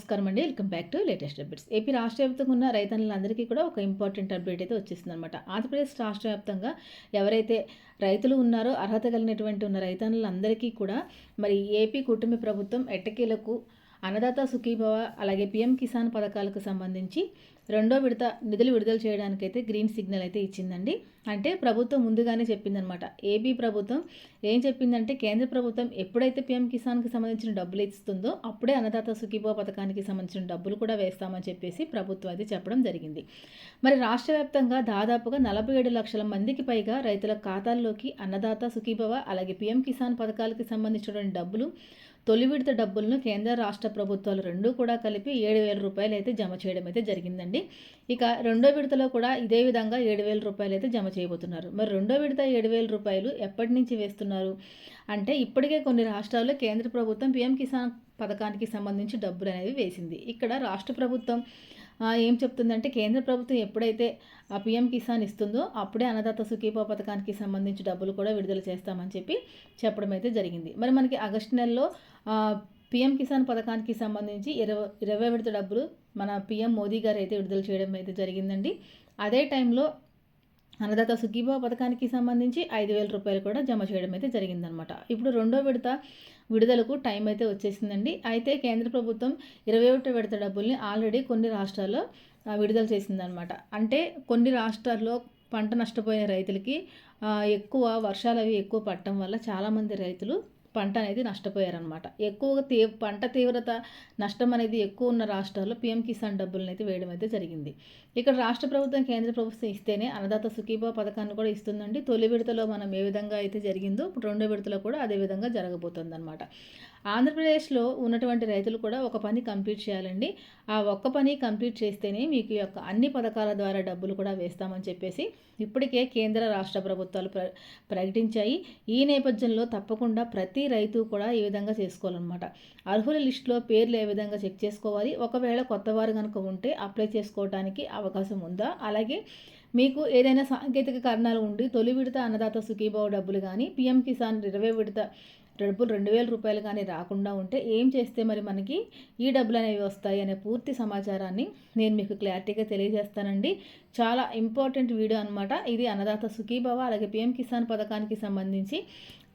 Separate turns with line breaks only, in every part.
నమస్కారం అండి. Welcome back to latest updates. AP రాష్ట్ర వ్యాప్తంగా ఉన్న రైతన్నులందరికీ కూడా ఒక ఇంపార్టెంట్ అప్డేట్ అయితే వచ్చేసింది అనమాట ఆంధ్రప్రదేశ్ రాష్ట్ర వ్యాప్తంగా ఎవరైతే రైతులు ఉన్నారో అర్హత కలిగినటువంటి ఉన్న రైతన్నులందరికీ కూడా మరి ఏపీ కుటుంబ ప్రభుత్వం ఎట్టకేలకు అన్నదాత సుఖీభవ అలాగే పిఎం కిసాన్ పథకాలకు సంబంధించి రెండో విడత నిధులు విడుదల చేయడానికైతే గ్రీన్ సిగ్నల్ అయితే ఇచ్చిందండి. అంటే ప్రభుత్వం ముందుగానే చెప్పిందనమాట ఏపీ ప్రభుత్వం ఏం చెప్పిందంటే కేంద్ర ప్రభుత్వం ఎప్పుడైతే పిఎం కిసాన్కి సంబంధించిన డబ్బులు ఇస్తుందో అప్పుడే అన్నదాత సుఖీభో పథకానికి సంబంధించిన డబ్బులు కూడా వేస్తామని చెప్పేసి ప్రభుత్వం అయితే చెప్పడం జరిగింది. మరి రాష్ట్ర వ్యాప్తంగా దాదాపుగా నలభై ఏడు లక్షల మందికి పైగా రైతుల ఖాతాల్లోకి అన్నదాత సుఖీభవ అలాగే పిఎం కిసాన్ పథకాలకి సంబంధించినటువంటి డబ్బులు తొలి విడత డబ్బులను కేంద్ర రాష్ట్ర ప్రభుత్వాలు రెండూ కూడా కలిపి ఏడు వేల రూపాయలు అయితే జమ చేయడం అయితే జరిగిందండి. ఇక రెండో విడతలో కూడా ఇదే విధంగా ఏడు వేల రూపాయలు అయితే జమ చేయబోతున్నారు. మరి రెండో విడత ఏడు వేల రూపాయలు ఎప్పటి నుంచి వేస్తున్నారు? అంటే ఇప్పటికే కొన్ని రాష్ట్రాల్లో కేంద్ర ప్రభుత్వం పిఎం కిసాన్ పథకానికి సంబంధించి డబ్బులు అనేవి వేసింది. ఇక్కడ రాష్ట్ర ప్రభుత్వం ఏం చెప్తుందంటే కేంద్ర ప్రభుత్వం ఎప్పుడైతే ఆ పిఎం కిసాన్ ఇస్తుందో అప్పుడే అన్నదాత సుఖీపో పథకానికి సంబంధించి డబ్బులు కూడా విడుదల చేస్తామని చెప్పి చెప్పడం అయితే జరిగింది. మరి మనకి ఆగస్టు నెలలో పిఎం కిసాన్ పథకానికి సంబంధించి ఇరవై ఇరవై విడత డబ్బులు మన పిఎం మోదీ గారు అయితే విడుదల చేయడం అయితే జరిగిందండి. అదే టైంలో అన్నదాత సుఖీభావ పథకానికి సంబంధించి ఐదు వేల రూపాయలు కూడా జమ చేయడం అయితే జరిగిందనమాట. ఇప్పుడు రెండో విడత విడుదలకు టైం అయితే వచ్చేసిందండి. అయితే కేంద్ర ప్రభుత్వం ఇరవై ఒకటి విడత డబ్బుల్ని ఆల్రెడీ కొన్ని రాష్ట్రాల్లో విడుదల చేసిందనమాట. అంటే కొన్ని రాష్ట్రాల్లో పంట నష్టపోయిన రైతులకి ఎక్కువ వర్షాలు అవి ఎక్కువ పడటం వల్ల చాలామంది రైతులు పంట అనేది నష్టపోయారనమాట ఎక్కువగా తీ పంట తీవ్రత నష్టం అనేది ఎక్కువ ఉన్న రాష్ట్రాల్లో పీఎం కిసాన్ డబ్బులను అయితే వేయడం అయితే జరిగింది. ఇక్కడ రాష్ట్ర ప్రభుత్వం కేంద్ర ప్రభుత్వం ఇస్తేనే అన్నదాత సుఖీభా పథకాన్ని కూడా ఇస్తుందండి. తొలి విడతలో మనం ఏ విధంగా అయితే జరిగిందో ఇప్పుడు రెండో విడతలో కూడా అదే విధంగా జరగబోతుంది అనమాట ఆంధ్రప్రదేశ్లో ఉన్నటువంటి రైతులు కూడా ఒక పని కంప్లీట్ చేయాలండి. ఆ ఒక్క పని కంప్లీట్ చేస్తేనే మీకు యొక్క అన్ని పథకాల ద్వారా డబ్బులు కూడా వేస్తామని చెప్పేసి ఇప్పటికే కేంద్ర రాష్ట్ర ప్రభుత్వాలు ప్ర ప్రకటించాయి. ఈ నేపథ్యంలో తప్పకుండా ప్రతి రైతు కూడా ఈ విధంగా చేసుకోవాలన్నమాట. అర్హుల లిస్టులో పేర్లు ఏ విధంగా చెక్ చేసుకోవాలి? ఒకవేళ కొత్త వారు కనుక ఉంటే అప్లై చేసుకోవడానికి అవకాశం ఉందా? అలాగే మీకు ఏదైనా సాంకేతిక కారణాలు ఉండి తొలి విడత అన్నదాత సుఖీభావ డబ్బులు కానీ పిఎం కిసాన్ ఇరవై విడత డబ్బులు రెండు వేల రూపాయలు కానీ రాకుండా ఉంటే ఏం చేస్తే మరి మనకి ఈ డబ్బులు అనేవి వస్తాయి అనే పూర్తి సమాచారాన్ని నేను మీకు క్లారిటీగా తెలియజేస్తానండి. చాలా ఇంపార్టెంట్ వీడియో అనమాట ఇది అన్నదాత సుఖీభవ అలాగే పిఎం కిసాన్ పథకానికి సంబంధించి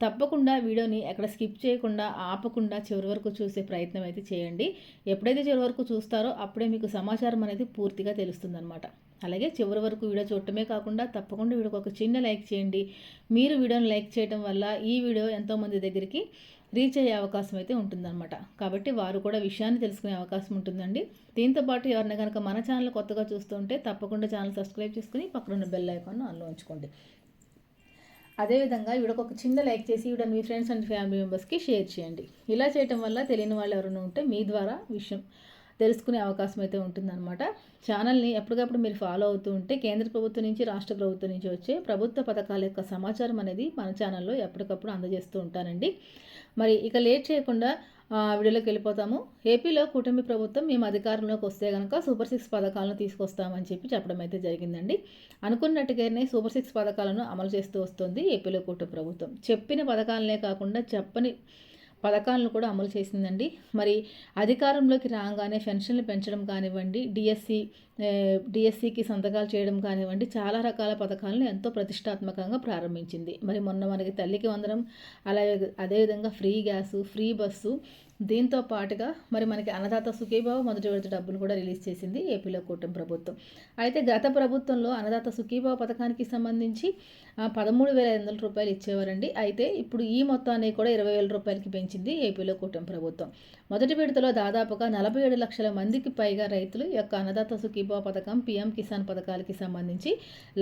తప్పకుండా వీడియోని ఎక్కడ స్కిప్ చేయకుండా ఆపకుండా చివరి వరకు చూసే ప్రయత్నం అయితే చేయండి. ఎప్పుడైతే చివరి వరకు చూస్తారో అప్పుడే మీకు సమాచారం అనేది పూర్తిగా తెలుస్తుందన్నమాట. అలాగే చివరి వరకు వీడియో చూడటమే కాకుండా తప్పకుండా వీడియోకి ఒక చిన్న లైక్ చేయండి. మీరు వీడియోని లైక్ చేయడం వల్ల ఈ వీడియో ఎంతోమంది దగ్గరికి రీచ్ అయ్యే అవకాశం అయితే ఉంటుందన్నమాట. కాబట్టి వారు కూడా విషయాన్ని తెలుసుకునే అవకాశం ఉంటుందండి. దీంతో పాటు ఎవరిని కనుక మన ఛానల్ కొత్తగా చూస్తుంటే తప్పకుండా ఛానల్ సబ్స్క్రైబ్ చేసుకుని పక్కన బెల్ ఐకాన్ ఆన్లో ఉంచుకోండి. అదేవిధంగా వీడికి ఒక చిన్న లైక్ చేసి వీడియో మీ ఫ్రెండ్స్ అండ్ ఫ్యామిలీ మెంబర్స్కి షేర్ చేయండి. ఇలా చేయటం వల్ల తెలియని వాళ్ళు ఎవరైనా ఉంటే మీ ద్వారా విషయం తెలుసుకునే అవకాశం అయితే ఉంటుందన్నమాట. ఛానల్ని ఎప్పటికప్పుడు మీరు ఫాలో అవుతూ ఉంటే కేంద్ర ప్రభుత్వం నుంచి రాష్ట్ర ప్రభుత్వం నుంచి వచ్చే ప్రభుత్వ పథకాల యొక్క సమాచారం అనేది మన ఛానల్లో ఎప్పటికప్పుడు అందజేస్తూ ఉంటానండి. మరి ఇక లేట్ చేయకుండా వీడియోలోకి వెళ్ళిపోతాము. ఏపీలో కూటమి ప్రభుత్వం మేము అధికారంలోకి వస్తే కనుక సూపర్ సిక్స్ పథకాలను తీసుకొస్తామని చెప్పి చెప్పడం అయితే జరిగిందండి. అనుకున్నట్టుగానే సూపర్ సిక్స్ పథకాలను అమలు చేస్తూ వస్తుంది ఏపీలో కూటమి ప్రభుత్వం. చెప్పిన పథకాలనే కాకుండా చెప్పని పథకాలను కూడా అమలు చేసిందండి. మరి అధికారంలోకి రాగానే పెన్షన్లు పెంచడం కానివ్వండి డిఎస్సి డిఎస్సికి సంతకాలు చేయడం కానివ్వండి చాలా రకాల పథకాలను ఎంతో ప్రతిష్టాత్మకంగా ప్రారంభించింది. మరి మొన్న మనకి తల్లికి వందనం అలాగే అదేవిధంగా ఫ్రీ గ్యాసు ఫ్రీ బస్సు దీంతో పాటుగా మరి మనకి అన్నదాత సుఖీభావ మొదటి విడత డబ్బులు కూడా రిలీజ్ చేసింది ఏపీలో కూటమి ప్రభుత్వం. అయితే గత ప్రభుత్వంలో అన్నదాత సుఖీభావ పథకానికి సంబంధించి పదమూడు వేల ఐదు వందల రూపాయలు ఇచ్చేవారండి. అయితే ఇప్పుడు ఈ మొత్తాన్ని కూడా ఇరవై వేల రూపాయలకి పెంచింది ఏపీలో కూటమి ప్రభుత్వం. మొదటి విడతలో దాదాపుగా నలభై ఏడు లక్షల మందికి పైగా రైతులు యొక్క అన్నదాత సుఖీభావ పథకం పీఎం కిసాన్ పథకాలకి సంబంధించి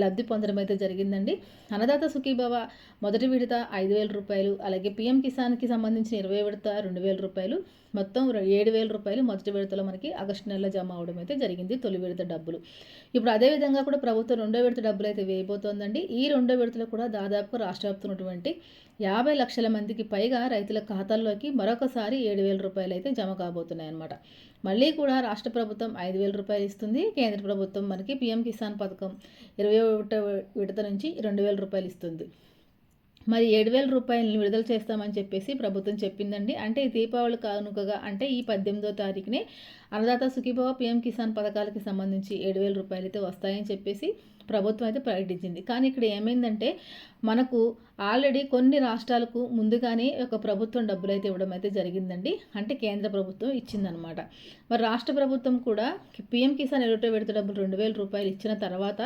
లబ్ధి పొందడం అయితే జరిగిందండి. అన్నదాత సుఖీభావ మొదటి విడత ఐదు వేల రూపాయలు అలాగే పీఎం కిసాన్కి సంబంధించిన ఇరవై విడత రెండు వేల రూపాయలు మొత్తం ఏడు వేల రూపాయలు మొదటి విడతలో మనకి ఆగస్టు నెలలో జమ అవడం అయితే జరిగింది తొలి విడత డబ్బులు. ఇప్పుడు అదేవిధంగా కూడా ప్రభుత్వం రెండో విడత డబ్బులు అయితే వేయబోతోందండి. ఈ రెండో విడతలో కూడా దాదాపు రాష్ట్ర వ్యాప్తున్నటువంటి యాభై లక్షల మందికి పైగా రైతుల ఖాతాల్లోకి మరొకసారి ఏడు వేల రూపాయలు అయితే జమ కాబోతున్నాయి అన్నమాట. మళ్ళీ కూడా రాష్ట్ర ప్రభుత్వం ఐదు వేల రూపాయలు ఇస్తుంది. కేంద్ర ప్రభుత్వం మనకి పిఎం కిసాన్ పథకం ఇరవై ఒకటో విడత నుంచి రెండు వేల రూపాయలు ఇస్తుంది. మరి ఏడు వేల రూపాయలని విడుదల చేస్తామని చెప్పేసి ప్రభుత్వం చెప్పిందండి. అంటే దీపావళి కానుకగా అంటే ఈ పద్దెనిమిదో తారీఖునే అన్నదాత సుఖీభవ పిఎం కిసాన్ పథకాలకి సంబంధించి ఏడు వేల రూపాయలు అయితే వస్తాయని చెప్పేసి ప్రభుత్వం అయితే ప్రకటించింది. కానీ ఇక్కడ ఏమైందంటే మనకు ఆల్రెడీ కొన్ని రాష్ట్రాలకు ముందుగానే ఒక ప్రభుత్వం డబ్బులు అయితే ఇవ్వడం అయితే జరిగిందండి. అంటే కేంద్ర ప్రభుత్వం ఇచ్చిందనమాట మరి రాష్ట్ర ప్రభుత్వం కూడా పిఎం కిసాన్ ఎరుటో విడత డబ్బులు రెండు వేల రూపాయలు ఇచ్చిన తర్వాత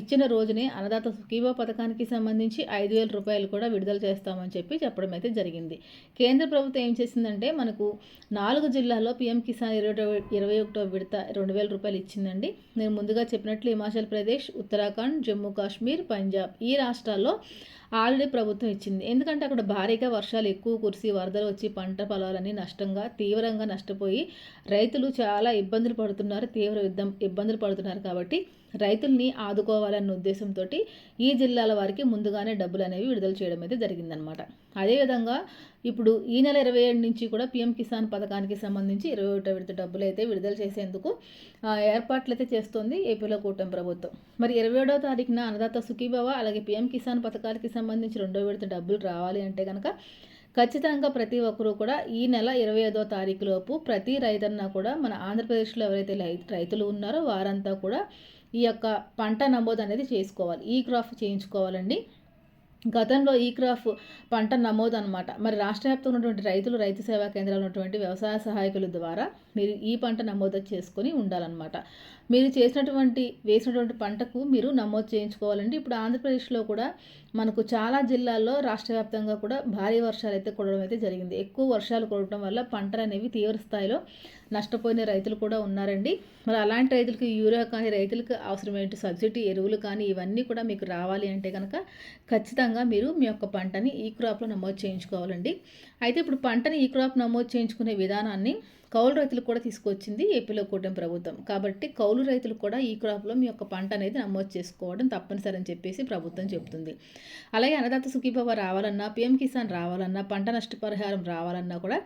ఇచ్చిన రోజునే అన్నదాత సుఖీభా పథకానికి సంబంధించి ఐదు వేల రూపాయలు కూడా విడుదల చేస్తామని చెప్పి చెప్పడం అయితే జరిగింది. కేంద్ర ప్రభుత్వం ఏం చేసిందంటే మనకు నాలుగు జిల్లాల్లో పిఎం కిసాన్ ఇరవై ఇరవై ఒకటో విడత రెండు వేల రూపాయలు ఇచ్చిందండి. నేను ముందుగా చెప్పినట్లు హిమాచల్ ప్రదేశ్ ఉత్తరాఖండ్ జమ్మూ కాశ్మీర్ పంజాబ్ ఈ రాష్ట్రాల్లో ఆల్రెడీ ప్రభుత్వం ఇచ్చింది. ఎందుకంటే అక్కడ భారీగా వర్షాలు ఎక్కువ కురిసి వరదలు వచ్చి పంట పొలాలన్నీ నష్టంగా తీవ్రంగా నష్టపోయి రైతులు చాలా ఇబ్బందులు పడుతున్నారు. తీవ్ర యుద్ధం ఇబ్బందులు పడుతున్నారు కాబట్టి రైతుల్ని ఆదుకోవాలన్న ఉద్దేశంతో ఈ జిల్లాల వారికి ముందుగానే డబ్బులు అనేవి విడుదల చేయడం అయితే జరిగిందనమాట అదేవిధంగా ఇప్పుడు ఈ నెల ఇరవై ఏడు నుంచి కూడా పిఎం కిసాన్ పథకానికి సంబంధించి ఇరవై ఒకటో విడత డబ్బులు అయితే విడుదల చేసేందుకు ఏర్పాట్లు అయితే చేస్తోంది ఏపీలో కూటమి ప్రభుత్వం. మరి ఇరవై ఏడవ తారీఖున అన్నదాత సుఖీభవ అలాగే పిఎం కిసాన్ పథకాలకి సంబంధించి రెండో విడత డబ్బులు రావాలి అంటే కనుక ఖచ్చితంగా ప్రతి ఒక్కరూ కూడా ఈ నెల ఇరవై ఐదో తారీఖు లోపు ప్రతి రైతన్న కూడా మన ఆంధ్రప్రదేశ్లో ఎవరైతే రైతులు ఉన్నారో వారంతా కూడా ఈ యొక్క పంట నమోదు అనేది చేసుకోవాలి. ఈ క్రాప్ చేయించుకోవాలండి. గతంలో ఈ క్రాఫ్ పంట నమోదు అనమాట మరి రాష్ట్ర వ్యాప్తంగా ఉన్నటువంటి రైతులు రైతు సేవా కేంద్రాలు ఉన్నటువంటి వ్యవసాయ సహాయకుల ద్వారా మీరు ఈ పంట నమోదు చేసుకొని ఉండాలన్నమాట. మీరు చేసినటువంటి వేసినటువంటి పంటకు మీరు నమోదు చేయించుకోవాలండి. ఇప్పుడు ఆంధ్రప్రదేశ్లో కూడా మనకు చాలా జిల్లాల్లో రాష్ట్ర వ్యాప్తంగా కూడా భారీ వర్షాలు అయితే కొడడం అయితే జరిగింది. ఎక్కువ వర్షాలు కురవడం వల్ల పంటలు అనేవి తీవ్ర స్థాయిలో నష్టపోయిన రైతులు కూడా ఉన్నారండి. మరి అలాంటి రైతులకు యూరియా కానీ రైతులకు అవసరమైన సబ్సిడీ ఎరువులు కానీ ఇవన్నీ కూడా మీకు రావాలి అంటే కనుక ఖచ్చితంగా మీరు మీ యొక్క పంటని ఈ క్రాప్లో నమోదు చేయించుకోవాలండి. అయితే ఇప్పుడు పంటని ఈ క్రాప్ నమోదు చేయించుకునే విధానాన్ని కౌలు రైతులకు కూడా తీసుకొచ్చింది ఏపీలో కూటమి ప్రభుత్వం. కాబట్టి కౌలు రైతులు కూడా ఈ క్రాప్లో మీ యొక్క పంట అనేది నమోదు చేసుకోవడం తప్పనిసరి అని చెప్పేసి ప్రభుత్వం చెబుతుంది. అలాగే అన్నదాత సుఖీభవ రావాలన్నా పిఎం కిసాన్ రావాలన్నా పంట నష్టపరిహారం రావాలన్నా కూడా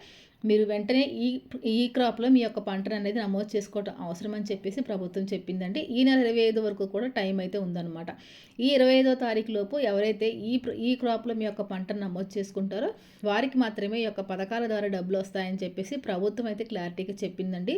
మీరు వెంటనే ఈ ఈ క్రాప్లో మీ యొక్క పంటను అనేది నమోదు చేసుకోవడం అవసరం అని చెప్పేసి ప్రభుత్వం చెప్పిందండి. ఈ నెల ఇరవై ఐదు వరకు కూడా టైం అయితే ఉందన్నమాట. ఈ ఇరవై ఐదో తారీఖు లోపు ఎవరైతే ఈ ఈ క్రాప్లో మీ యొక్క పంటను నమోదు చేసుకుంటారో వారికి మాత్రమే ఈ యొక్క పథకాల ద్వారా డబ్బులు వస్తాయని చెప్పేసి ప్రభుత్వం అయితే క్లారిటీగా చెప్పిందండి.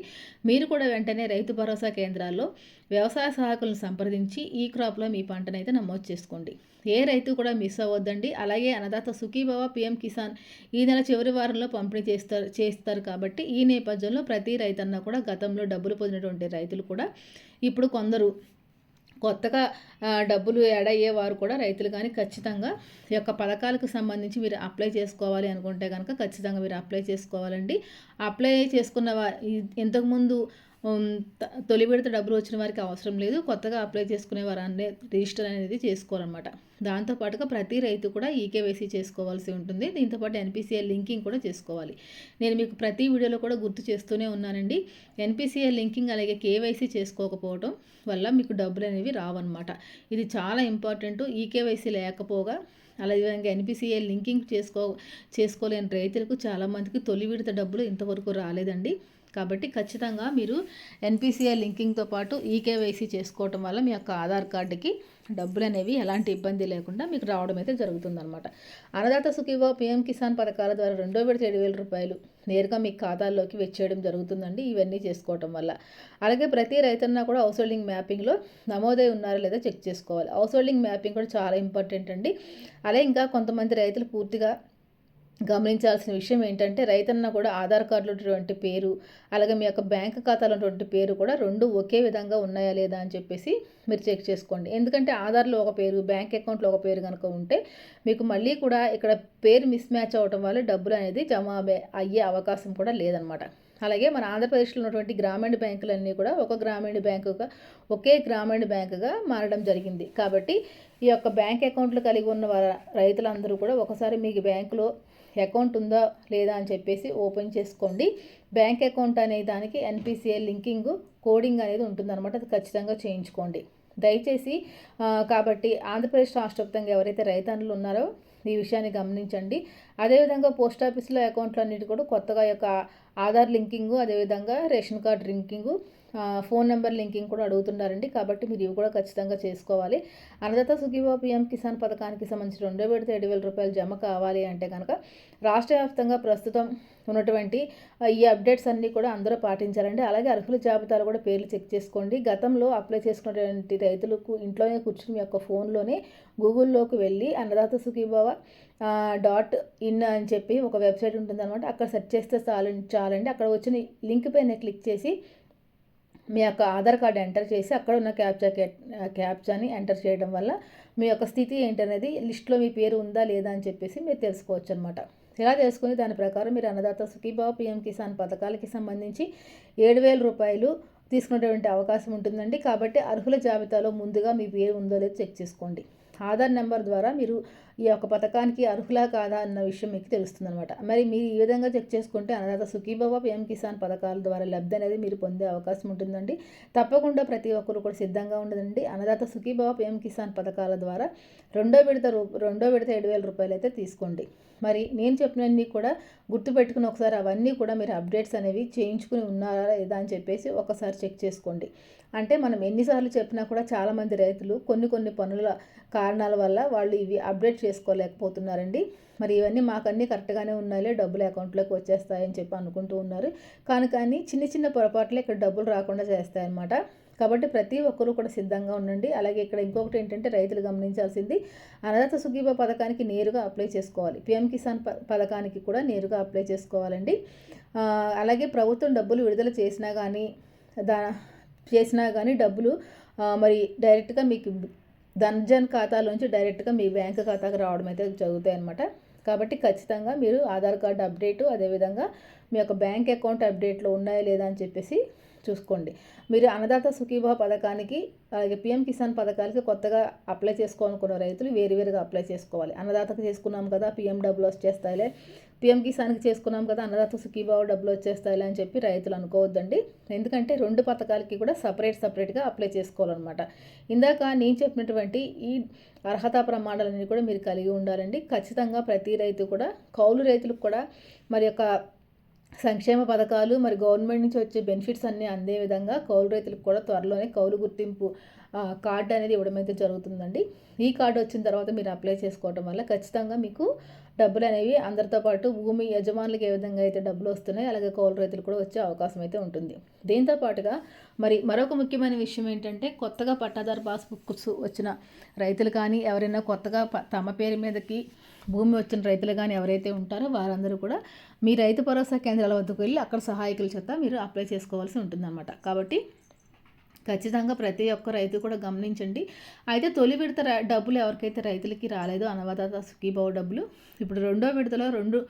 మీరు కూడా వెంటనే రైతు భరోసా కేంద్రాల్లో వ్యవసాయ సహాయకులను సంప్రదించి ఈ క్రాప్లో మీ పంటనైతే నమోదు చేసుకోండి. ఏ రైతు కూడా మిస్ అవ్వద్దండి. అలాగే అన్నదాత సుఖీభవ పిఎం కిసాన్ ఈ నెల చివరి వారంలో పంపిణీ చేస్తారు చేస్తారు కాబట్టి ఈ నేపథ్యంలో ప్రతి రైతన్న కూడా గతంలో డబ్బులు పొందినటువంటి రైతులు కూడా ఇప్పుడు కొందరు కొత్తగా డబ్బులు యాడ్ అయ్యేవారు కూడా రైతులు కానీ ఖచ్చితంగా ఈ యొక్క పథకాలకు సంబంధించి మీరు అప్లై చేసుకోవాలి అనుకుంటే కనుక ఖచ్చితంగా మీరు అప్లై చేసుకోవాలండి. అప్లై చేసుకున్న ఇంతకుముందు తొలి విడత డబ్బులు వచ్చిన వారికి అవసరం లేదు. కొత్తగా అప్లై చేసుకునే వారాన్ని రిజిస్టర్ అనేది చేసుకోవాలన్నమాట దాంతోపాటుగా ప్రతి రైతు కూడా ఈకేవైసీ చేసుకోవాల్సి ఉంటుంది. దీంతోపాటు ఎన్పిసిఐ లింకింగ్ కూడా చేసుకోవాలి. నేను మీకు ప్రతి వీడియోలో కూడా గుర్తు చేస్తూనే ఉన్నానండి. ఎన్పిసిఐ లింకింగ్ అలాగే కేవైసీ చేసుకోకపోవడం వల్ల మీకు డబ్బులు అనేవి రావన్నమాట. ఇది చాలా ఇంపార్టెంట్. ఈకేవైసీ లేకపోగా అలాగే ఎన్పీసీఐ లింకింగ్ చేసుకో చేసుకోలేని రైతులకు చాలామందికి తొలి విడత డబ్బులు ఇంతవరకు రాలేదండి. కాబట్టి ఖచ్చితంగా మీరు ఎన్పిసిఐ లింకింగ్తో పాటు ఈకేవైసీ చేసుకోవటం వల్ల మీ యొక్క ఆధార్ కార్డుకి డబ్బులు అనేవి ఎలాంటి ఇబ్బంది లేకుండా మీకు రావడం అయితే జరుగుతుందన్నమాట. అన్నదాత సుఖీవో పిఎం కిసాన్ పథకాల ద్వారా రెండో విడత ఏడు వేల రూపాయలు నేరుగా మీ ఖాతాల్లోకి వచ్చేయడం జరుగుతుందండి ఇవన్నీ చేసుకోవటం వల్ల. అలాగే ప్రతి రైతన్నా కూడా హౌస్ హోల్డింగ్ మ్యాపింగ్లో నమోదై ఉన్నారో లేదా చెక్ చేసుకోవాలి. హౌస్ హోల్డింగ్ మ్యాపింగ్ కూడా చాలా ఇంపార్టెంట్ అండి. అలాగే ఇంకా కొంతమంది రైతులు పూర్తిగా గమనించాల్సిన విషయం ఏంటంటే రైతన్న కూడా ఆధార్ కార్డులో ఉన్నటువంటి పేరు అలాగే మీ యొక్క బ్యాంక్ ఖాతాలో ఉన్నటువంటి పేరు కూడా రెండు ఒకే విధంగా ఉన్నాయా లేదా అని చెప్పేసి మీరు చెక్ చేసుకోండి. ఎందుకంటే ఆధార్లో ఒక పేరు బ్యాంక్ అకౌంట్లో ఒక పేరు కనుక ఉంటే మీకు మళ్ళీ కూడా ఇక్కడ పేరు మిస్ మ్యాచ్ అవ్వటం వల్ల డబ్బులు అనేది జమ అయ్యే అవకాశం కూడా లేదనమాట. అలాగే మన ఆంధ్రప్రదేశ్లో ఉన్నటువంటి గ్రామీణ బ్యాంకులన్నీ కూడా ఒక గ్రామీణ బ్యాంకుగా ఒకే గ్రామీణ బ్యాంకుగా మారడం జరిగింది. కాబట్టి ఈ యొక్క బ్యాంక్ అకౌంట్లు కలిగి ఉన్న రైతులందరూ కూడా ఒకసారి మీకు బ్యాంకులో అకౌంట్ ఉందా లేదా అని చెప్పేసి ఓపెన్ చేసుకోండి. బ్యాంక్ అకౌంట్ అనే దానికి ఎన్పిసిఐ లింకింగ్ కోడింగ్ అనేది ఉంటుందన్నమాట. అది ఖచ్చితంగా చేయించుకోండి. దయచేసి కాబట్టి ఆంధ్రప్రదేశ్ రాష్ట్ర వ్యాప్తంగా ఎవరైతే రైతన్నులు ఉన్నారో ఈ విషయాన్ని గమనించండి. అదేవిధంగా పోస్ట్ ఆఫీస్లో అకౌంట్లు అన్నిటి కూడా కొత్తగా యొక్క ఆధార్ లింకింగు అదేవిధంగా ration card linking phone number linking కూడా అడుగుతున్నారండి. కాబట్టి మీరు ఇవి కూడా ఖచ్చితంగా చేసుకోవాలి. అన్నదాత సుఖీభా పిఎం కిసాన్ పథకానికి సంబంధించి రెండో విడత ఏడు వేల రూపాయలు జమ కావాలి అంటే కనుక రాష్ట్ర వ్యాప్తంగా ప్రస్తుతం ఉన్నటువంటి ఈ అప్డేట్స్ అన్నీ కూడా అందరూ పాటించాలండి. అలాగే అర్హుల జాబితాలు కూడా పేర్లు చెక్ చేసుకోండి. గతంలో అప్లై చేసుకున్నటువంటి రైతులకు ఇంట్లోనే కూర్చుని మీ యొక్క ఫోన్లోనే గూగుల్లోకి వెళ్ళి అన్నదాత సుఖీభావ డాట్ ఇన్ అని చెప్పి ఒక వెబ్సైట్ ఉంటుందన్నమాట. అక్కడ సెర్చ్ చేస్తే చాలు చాలండి. అక్కడ వచ్చిన లింక్ పైన క్లిక్ చేసి మీ యొక్క ఆధార్ కార్డు ఎంటర్ చేసి అక్కడ ఉన్న క్యాప్చా క్యాప్చాని ఎంటర్ చేయడం వల్ల మీ యొక్క స్థితి ఏంటనేది లిస్ట్లో మీ పేరు ఉందా లేదా అని చెప్పేసి మీరు తెలుసుకోవచ్చు అనమాట ఇలా తెలుసుకుని దాని ప్రకారం మీరు అన్నదాత సుఖీబాబు పిఎం కిసాన్ పథకాలకి సంబంధించి ఏడు వేల రూపాయలు తీసుకునేటువంటి అవకాశం ఉంటుందండి. కాబట్టి అర్హుల జాబితాలో ముందుగా మీ పేరు ఉందో లేదో చెక్ చేసుకోండి. ఆధార్ నెంబర్ ద్వారా మీరు ఈ యొక్క పథకానికి అర్హులా కాదా అన్న విషయం మీకు తెలుస్తుందన్నమాట. మరి మీరు ఈ విధంగా చెక్ చేసుకుంటే అన్నదాత సుఖీభవ పిఎం కిసాన్ పథకాల ద్వారా లబ్ధి అనేది మీరు పొందే అవకాశం ఉంటుందండి. తప్పకుండా ప్రతి ఒక్కరు కూడా సిద్ధంగా ఉండదండి. అన్నదాత సుఖీభవ పిఎం కిసాన్ పథకాల ద్వారా రెండో విడత రూ రెండో విడత ఏడు వేల రూపాయలు అయితే తీసుకోండి. మరి నేను చెప్పినవన్నీ కూడా గుర్తుపెట్టుకుని ఒకసారి అవన్నీ కూడా మీరు అప్డేట్స్ అనేవి చేయించుకుని ఉన్నారా లేదా అని చెప్పేసి ఒకసారి చెక్ చేసుకోండి. అంటే మనం ఎన్నిసార్లు చెప్పినా కూడా చాలామంది రైతులు కొన్ని కొన్ని పనుల కారణాల వల్ల వాళ్ళు ఇవి అప్డేట్ చేసుకోలేకపోతున్నారండి. మరి ఇవన్నీ మాకన్నీ కరెక్ట్గానే ఉన్నాయిలే డబ్బులు అకౌంట్లోకి వచ్చేస్తాయని చెప్పి అనుకుంటూ ఉన్నారు. కానీ కానీ చిన్న చిన్న పొరపాట్లు ఇక్కడ డబ్బులు రాకుండా చేస్తాయన్నమాట. కాబట్టి ప్రతి ఒక్కరూ కూడా సిద్ధంగా ఉండండి. అలాగే ఇక్కడ ఇంకొకటి ఏంటంటే రైతులు గమనించాల్సింది అన్నదాత సుగీభ పథకానికి నేరుగా అప్లై చేసుకోవాలి. పిఎం కిసాన్ పథకానికి కూడా నేరుగా అప్లై చేసుకోవాలండి. అలాగే ప్రభుత్వం డబ్బులు విడుదల చేసినా కానీ దా చేసినా కానీ డబ్బులు మరి డైరెక్ట్గా మీకు ధన్జన్ ఖాతాలోంచి డైరెక్ట్గా మీ బ్యాంక్ ఖాతాకు రావడం అయితే జరుగుతాయి అనమాట కాబట్టి ఖచ్చితంగా మీరు ఆధార్ కార్డు అప్డేటు అదేవిధంగా మీ యొక్క బ్యాంక్ అకౌంట్ అప్డేట్లో ఉన్నాయా లేదా అని చెప్పేసి చూసుకోండి. మీరు అన్నదాత సుఖీభావ పథకానికి అలాగే పిఎం కిసాన్ పథకాలకి కొత్తగా అప్లై చేసుకోవాలనుకున్న రైతులు వేరువేరుగా అప్లై చేసుకోవాలి. అన్నదాతకు చేసుకున్నాం కదా పిఎం డబ్బులు వచ్చేస్తాయిలే. పిఎం కిసాన్కి చేసుకున్నాం కదా అన్నదాత సుఖీభావ డబ్బులు వచ్చేస్తాయిలే అని చెప్పి రైతులు అనుకోవద్దండి. ఎందుకంటే రెండు పథకాలకి కూడా సపరేట్ సపరేట్గా అప్లై చేసుకోవాలన్నమాట. ఇందాక నేను చెప్పినటువంటి ఈ అర్హత ప్రమాణాలన్నీ కూడా మీరు కలిగి ఉండాలండి. ఖచ్చితంగా ప్రతి రైతు కూడా కౌలు రైతులకు కూడా మరి యొక్క సంక్షేమ పథకాలు మరి గవర్నమెంట్ నుంచి వచ్చే బెనిఫిట్స్ అన్నీ అందే విధంగా కౌలు రైతులకు కూడా త్వరలోనే కౌలు గుర్తింపు కార్డు అనేది ఇవ్వడం అయితే జరుగుతుందండి. ఈ కార్డు వచ్చిన తర్వాత మీరు అప్లై చేసుకోవడం వల్ల ఖచ్చితంగా మీకు డబ్బులు అనేవి అందరితో పాటు భూమి యజమానులకు ఏ విధంగా అయితే డబ్బులు వస్తున్నాయి అలాగే కౌలు రైతులు కూడా వచ్చే అవకాశం అయితే ఉంటుంది. దీంతో పాటుగా మరి మరొక ముఖ్యమైన విషయం ఏంటంటే కొత్తగా పట్టాదారు పాస్బుక్స్ వచ్చిన రైతులు కానీ ఎవరైనా కొత్తగా తమ పేరు మీదకి భూమి వచ్చిన రైతులు కానీ ఎవరైతే ఉంటారో వారందరూ కూడా మీ రైతు భరోసా కేంద్రాల వద్దకు వెళ్ళి అక్కడ సహాయకుల చేత మీరు అప్లై చేసుకోవాల్సి ఉంటుందన్నమాట. కాబట్టి ఖచ్చితంగా ప్రతి ఒక్క రైతు కూడా గమనించండి. అయితే తొలి విడత డబ్బులు ఎవరికైతే రైతులకి రాలేదో అనవదాత సుఖీభావ డబ్బులు ఇప్పుడు రెండో విడతలో రెండు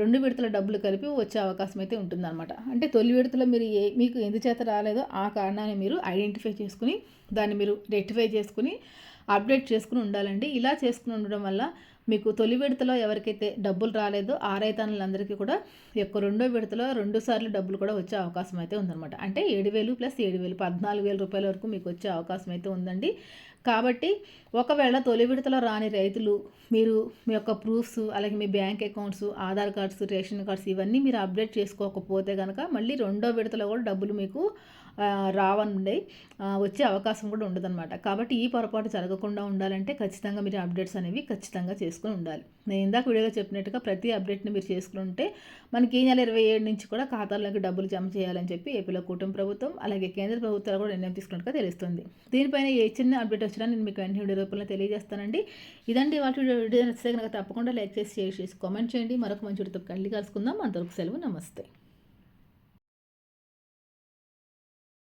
రెండు విడతల డబ్బులు కలిపి వచ్చే అవకాశం అయితే ఉంటుందన్నమాట. అంటే తొలి విడతలో మీరు ఏ మీకు ఎందుచేత రాలేదో ఆ కారణాన్ని మీరు ఐడెంటిఫై చేసుకుని దాన్ని మీరు రెక్టిఫై చేసుకుని అప్డేట్ చేసుకుని ఉండాలండి. ఇలా చేసుకుని ఉండడం వల్ల మీకు తొలి విడతలో ఎవరికైతే డబ్బులు రాలేదో ఆ రైతన్నులందరికీ కూడా యొక్క రెండో విడతలో రెండు సార్లు డబ్బులు కూడా వచ్చే అవకాశం అయితే ఉందన్నమాట. అంటే ఏడు వేలు ప్లస్ ఏడు వేలు పద్నాలుగు వేల రూపాయల వరకు మీకు వచ్చే అవకాశం అయితే ఉందండి. కాబట్టి ఒకవేళ తొలి విడతలో రాని రైతులు మీరు మీ యొక్క ప్రూఫ్స్ అలాగే మీ bank accounts Aadhaar cards ration cards ఇవన్నీ మీరు అప్డేట్ చేసుకోకపోతే కనుక మళ్ళీ రెండో విడతలో కూడా డబ్బులు మీకు రావనుండే వచ్చే అవకాశం కూడా ఉండదన్నమాట. కాబట్టి ఈ పొరపాటు జరగకుండా ఉండాలంటే ఖచ్చితంగా మీరు అప్డేట్స్ అనేవి ఖచ్చితంగా చేసుకుని ఉండాలి. నేను ఇందాక వీడియోలో చెప్పినట్టుగా ప్రతి అప్డేట్ని మీరు చేసుకుని ఉంటే మనకి ఈ నెల ఇరవై ఏడు నుంచి కూడా ఖాతాల్లోకి డబ్బులు జమ చేయాలని చెప్పి ఏపీలో కుటుంబ ప్రభుత్వం అలాగే కేంద్ర ప్రభుత్వాలు కూడా నిర్ణయం తీసుకున్నట్టుగా తెలుస్తుంది. దీనిపైన ఏ చిన్న అప్డేట్ వచ్చినా నేను మీకు వెంటనే వీడియో రూపంలో తెలియజేస్తానండి. ఇదండి వాటి వీడియో నచ్చితే కనుక తప్పకుండా లైక్ చేసి షేర్ చేసి కామెంట్ చేయండి. మరొక మంచి వీడియోతో కలిసి కలుసుకుందాం. అంతవరకు సెలవు. నమస్తే.